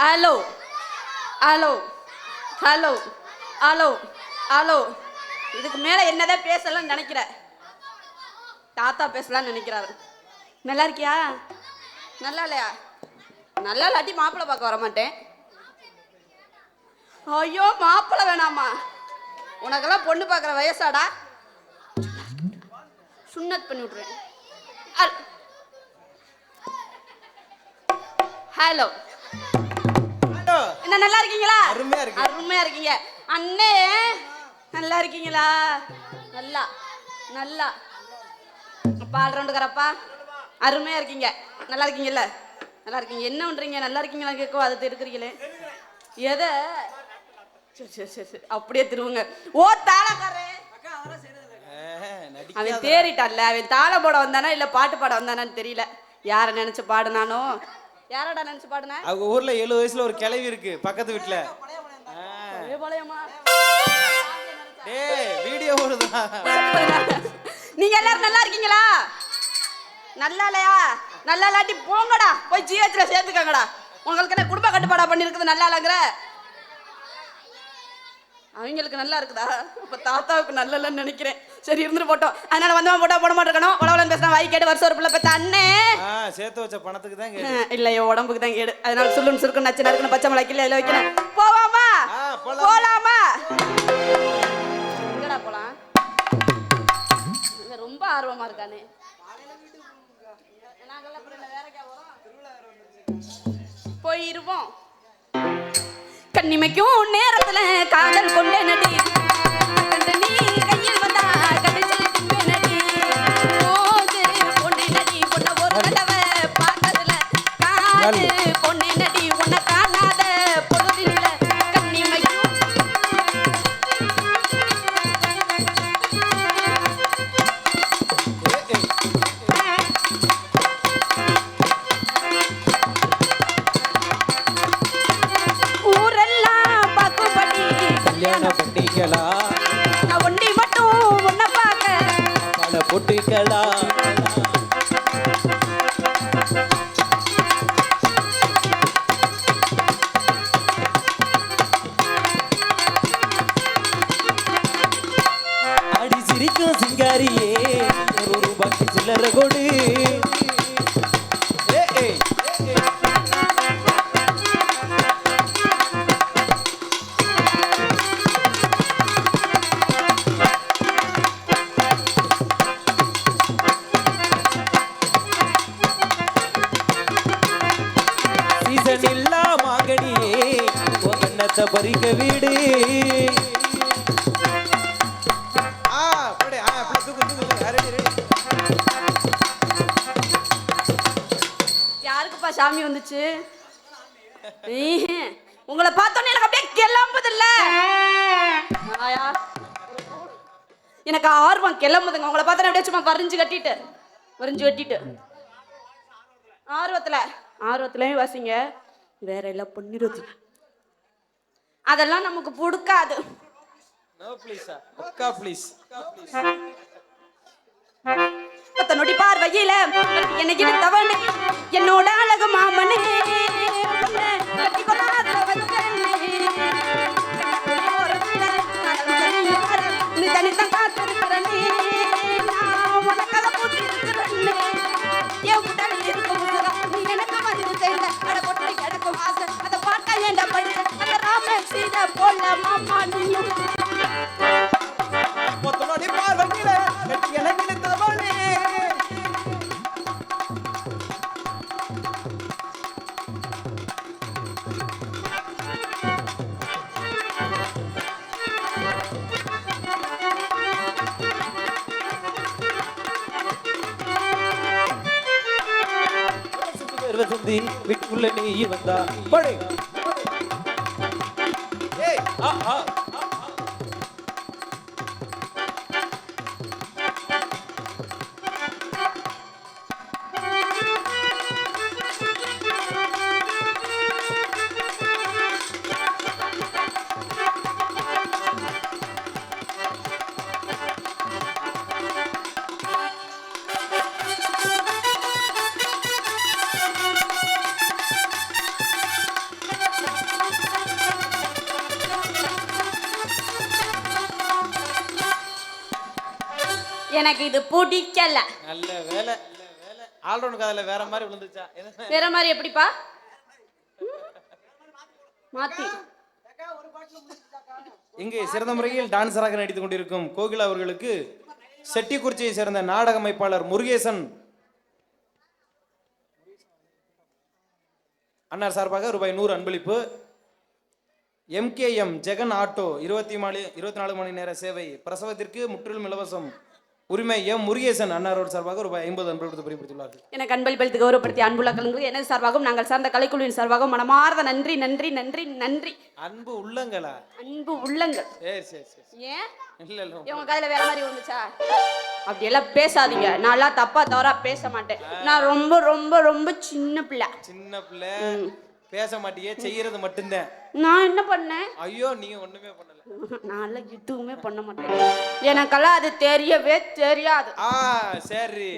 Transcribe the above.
Hello hello hello hello hello இதுக்கு மேலே என்னதான் பேசலாம்னு நினைக்கிற? தாத்தா பேசலாம்னு நினைக்கிறாரு. நல்லா இருக்கியா? நல்லா இல்லையா? நல்லா இல்லாட்டி மாப்பிள்ளை பார்க்க வர மாட்டேன் ஐயோ மாப்பிள்ளை வேணாமா? உனக்கெல்லாம் பொண்ணு பார்க்குற வயசாடா? சுண்ணத் பண்ணி விட்ருவேன் அல்- ஹலோ என்ன நல்லா இருக்கீங்களா? அருமையா இருக்கு. அருமையா இருக்கீங்க. அண்ணே நல்லா இருக்கீங்களா? நல்லா நல்லா. அப்பா ஆல்ரவுண்டுக்காரப்பா அருமையா இருக்கீங்க. நல்லா இருக்கீங்கல்ல? நல்லா இருக்கீங்க. என்ன பண்றீங்க? நல்லா இருக்கீங்களா கேட்கும் அது இருக்கிறீங்களே எதை? சரி சரி சரி சரி. அப்படியே திருவுங்க. ஓ தாளக்காரே அவன் தேறிட்டான்ல. அவன் தாளம் போட வந்தானா இல்ல பாட்டு பாட வந்தானான்னு தெரியல. யாரை நினைச்சு பாடுனானோ? யாரடா நினைச்சு பாடுன? அவங்க ஊர்ல எழுபது வயசுல ஒரு கிளவி இருக்கு பக்கத்து வீட்டுல வீடியோ ஓடுதா நீங்க எல்லாரும் நல்லா இருக்கீங்களா? நல்லா இல்லையா? நல்லா இல்லாட்டி போங்கடா. போய் ஜிஹெச்ல சேர்த்துக்கங்கடா. உங்களுக்கு என்ன குடும்ப கட்டுப்பாடா பண்ணிருக்குது நல்லா இல்லைங்கிற? அவங்களுக்கு நல்லா இருக்குதா? அப்ப தாத்தாவுக்கு நல்ல இல்லைன்னு நினைக்கிறேன். சரி இருந்துட்டு போட்டோம். அதனால வந்தவன் போட்டா போட மாட்டேக்கணும் உழவலன் பேசினா வாய் கேட்டு வருஷம் ஒரு பிள்ளை பெத்த அண்ணே சேர்த்து வச்ச பணத்துக்கு தான் கேடு. இல்ல என் உடம்புக்கு தான் கேடு. அதனால சுள்ளுன்னு சுருக்கு நச்சு நறுக்குன்னு பச்சை மிளகா கிள்ள வைக்கிறேன் போவாமா? போலாம். எங்கடா போலாம்? ரொம்ப ஆர்வமா இருக்கானே? போயிருவோம். கண்ணிமைக்கும் நேரத்துல காதல் கொண்டே பறிக்க வீடு. யாருக்குப்பா சாமி வந்துச்சு. உங்களை பார்த்தோன்னே எனக்கு அப்படியே கிளம்புது இல்ல எனக்கு ஆர்வம் கிளம்புதுங்க. உங்களை பார்த்தா அப்படியே சும்மா வரிஞ்சு கட்டிட்டு வரிஞ்சு கட்டிட்டு. ஆர்வத்துல ஆர்வத்துலயும் வாசிங்க. வேற எல்லாம் பொன்னிருது அதெல்லாம் நமக்கு பிடிக்காது நோ ப்ளீஸ் அக்கா ப்ளீஸ் பத்த நொடி பார்வையில எனக்கு தவணை என்னோட அழகு மாமனே தனித்தான் காத்திருக்கிறனே. எனக்கு வந்து சேர்ந்த அடக்கொட்டை கிடக்கும் ஆசை. அதை பார்த்தா ஏன்டா படிச்ச? அந்த ராமன் சீதை போல மாமா நீயும் மொத்தமாடி பார்வையில கட்டி எனக்கு வருவதுந்தி வீட்டுக்குள்ள நீ வந்தா படு. ஏய் ஆ எனக்கு இது பிடிக்கல. நல்ல வேலை. ஆல்ரவுண்ட் காதுல வேற மாதிரி விழுந்துச்சா வேற மாதிரி எப்படிப்பா? மாத்தி. இங்கு சிறந்த முறையில் டான்சராக நடித்துக் கொண்டிருக்கும் கோகிலா அவர்களுக்கு செட்டிக்குறிச்சியை சேர்ந்த நாடக அமைப்பாளர் முருகேசன் அன்னார் சார்பாக ரூபாய் நூறு அன்பளிப்பு. எம்கேஎம் ஜெகன் ஆட்டோ இருபத்தி நாலு இருபத்தி நாலு மணி நேர சேவை பிரசவத்திற்கு முற்றிலும் இலவசம். உரிமை எம் முருகேசன் அன்னாரோடு சார்பாக ரூபாய் ஐம்பது அன்பளிப்பு பிரிப்படுத்தியுள்ளார்கள் எனக்கு அன்பளிப்பளித்து கௌரவப்படுத்தி அன்புள்ள கலந்து எனது சார்பாகவும் நாங்கள் சார்ந்த கலைக்குழுவின் சார்பாகவும் மனமார்ந்த நன்றி நன்றி நன்றி நன்றி. அன்பு உள்ளங்களா? அன்பு உள்ளங்கள். சரி சரி சரி ஏன்? இல்ல இல்ல இவங்க காதுல வேற மாதிரி வந்துச்சா அப்படியெல்லாம் பேசாதீங்க. நான்லாம் தப்பா தவறா பேச மாட்டேன். நான் ரொம்ப ரொம்ப ரொம்ப சின்ன பிள்ளை. சின்ன பிள்ளை. பேச மாட்டியே செய்யறது மட்டும்தான். நான் என்ன பண்ணேன்? ஐயோ நீங்க ஒண்ணுமே பண்ணல. நான்லாம் எதுவுமே பண்ண மாட்டேன். எனக்கெல்லாம் அது தெரியவே தெரியாது. ஆ சரி.